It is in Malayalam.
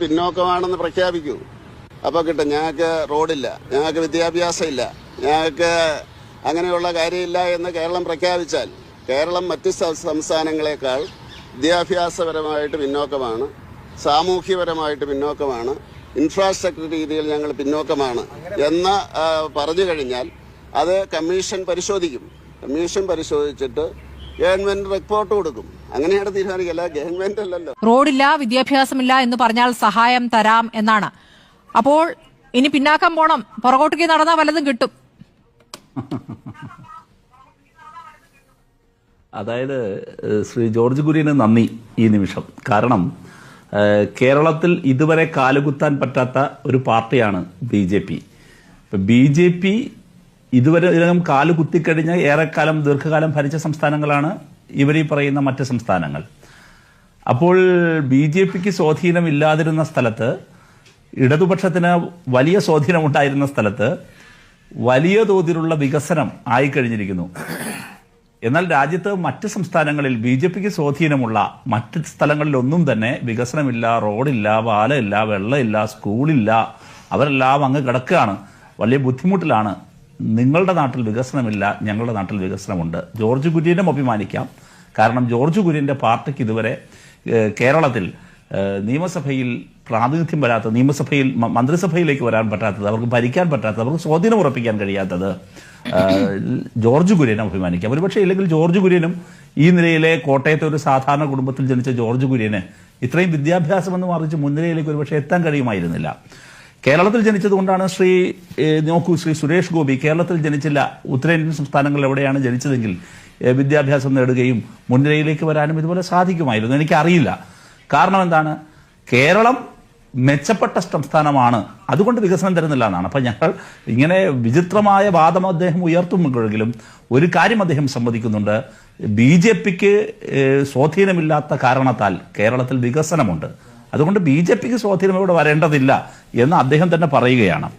പിന്നോക്കമാണെന്ന് പ്രഖ്യാപിക്കൂ. അപ്പൊ കിട്ടും. ഞങ്ങൾക്ക് റോഡില്ല. ഞങ്ങൾക്ക് വിദ്യാഭ്യാസം ഇല്ല ഞങ്ങൾക്ക് അങ്ങനെയുള്ള കാര്യമില്ല എന്ന് കേരളം പ്രഖ്യാപിച്ചാൽ കേരളം മറ്റ് സംസ്ഥാനങ്ങളെക്കാൾ വിദ്യാഭ്യാസപരമായിട്ട് പിന്നോക്കമാണ്. സാമൂഹ്യപരമായിട്ട് പിന്നോക്കമാണ്. ഇൻഫ്രാസ്ട്രക്ചർ രീതിയിൽ ഞങ്ങൾ പിന്നോക്കമാണ് എന്ന് പറഞ്ഞു കഴിഞ്ഞാൽ അത് കമ്മീഷൻ പരിശോധിക്കും. കമ്മീഷൻ പരിശോധിച്ചിട്ട് ഗവൺമെന്റ് റിപ്പോർട്ട് കൊടുക്കും. അങ്ങനെയാണ് തീരുമാനിക്കല്ല ഗവൺമെന്റ് അല്ലല്ലോ. റോഡില്ല വിദ്യാഭ്യാസമില്ല എന്ന് പറഞ്ഞാൽ സഹായം തരാം എന്നാണ്. അപ്പോൾ ഇനി പിന്നാക്കം പോണം. പുറകോട്ടേക്ക് നടന്നാൽ വല്ലതും കിട്ടും. അതായത് ശ്രീ ജോർജ് കുര്യന് നന്ദി ഈ നിമിഷം. കാരണം കേരളത്തിൽ ഇതുവരെ കാലുകുത്താൻ പറ്റാത്ത ഒരു പാർട്ടിയാണ് B J P. B J P ഇതുവരെ ഇതിനകം കാൽ കുത്തിക്കഴിഞ്ഞ് ഏറെക്കാലം ദീർഘകാലം ഭരിച്ച സംസ്ഥാനങ്ങളാണ് ഇവരീ പറയുന്ന മറ്റ് സംസ്ഥാനങ്ങൾ. അപ്പോൾ ബി ജെ പിക്ക് സ്വാധീനമില്ലാതിരുന്ന സ്ഥലത്ത് ഇടതുപക്ഷത്തിന് വലിയ സ്വാധീനമുണ്ടായിരുന്ന സ്ഥലത്ത് വലിയ തോതിലുള്ള വികസനം ആയിക്കഴിഞ്ഞിരിക്കുന്നു. എന്നാൽ രാജ്യത്ത് മറ്റ് സംസ്ഥാനങ്ങളിൽ ബി ജെ പിക്ക് സ്വാധീനമുള്ള മറ്റ് സ്ഥലങ്ങളിലൊന്നും തന്നെ വികസനമില്ല റോഡില്ല പാലമില്ല വെള്ളമില്ല സ്കൂളില്ല അവരെല്ലാം അങ്ങ് കിടക്കുകയാണ്. വലിയ ബുദ്ധിമുട്ടിലാണ് നിങ്ങളുടെ നാട്ടിൽ വികസനമില്ല ഞങ്ങളുടെ നാട്ടിൽ വികസനമുണ്ട്. ജോർജ് കുര്യനും അഭിമാനിക്കാം. കാരണം ജോർജ് കുര്യന്റെ പാർട്ടിക്ക് ഇതുവരെ കേരളത്തിൽ നിയമസഭയിൽ പ്രാതിനിധ്യം വരാത്ത നിയമസഭയിൽ മന്ത്രിസഭയിലേക്ക് വരാൻ പറ്റാത്തത് അവർക്ക് ഭരിക്കാൻ പറ്റാത്തത് അവർക്ക് സ്വാധീനം ഉറപ്പിക്കാൻ കഴിയാത്തത് ജോർജ് കുര്യനെ അഭിമാനിക്കാം. ഒരുപക്ഷെ ഇല്ലെങ്കിൽ ജോർജ് കുര്യനും ഈ നിലയിലെ കോട്ടയത്തെ ഒരു സാധാരണ കുടുംബത്തിൽ ജനിച്ച ജോർജ് കുര്യന് ഇത്രയും വിദ്യാഭ്യാസമെന്ന് മറിച്ച് മുൻനിരയിലേക്ക് ഒരുപക്ഷെ എത്താൻ കഴിയുമായിരുന്നില്ല. കേരളത്തിൽ ജനിച്ചതുകൊണ്ടാണ് ശ്രീ നോക്കൂ ശ്രീ സുരേഷ് ഗോപി കേരളത്തിൽ ജനിച്ചില്ല. ഉത്തരേന്ത്യൻ സംസ്ഥാനങ്ങളിൽ എവിടെയാണ് ജനിച്ചതെങ്കിൽ വിദ്യാഭ്യാസം നേടുകയും മുൻനിരയിലേക്ക് വരാനും ഇതുപോലെ സാധിക്കുമായിരുന്നു. എനിക്കറിയില്ല. കാരണം എന്താണ്? കേരളം മെച്ചപ്പെട്ട സംസ്ഥാനമാണ്. അതുകൊണ്ട് വികസനം തരുന്നില്ല എന്നാണ് അപ്പം ഞങ്ങൾ ഇങ്ങനെ വിചിത്രമായ വാദം അദ്ദേഹം ഉയർത്തുമ്പോഴെങ്കിലും ഒരു കാര്യം അദ്ദേഹം സമ്മതിക്കുന്നുണ്ട്. ബി ജെ പിക്ക് സ്വാധീനമില്ലാത്ത കാരണത്താൽ കേരളത്തിൽ വികസനമുണ്ട്. അതുകൊണ്ട് ബി ജെ പിക്ക് സ്വാധീനം ഇവിടെ വരേണ്ടതില്ല എന്ന് അദ്ദേഹം തന്നെ പറയുകയാണ്.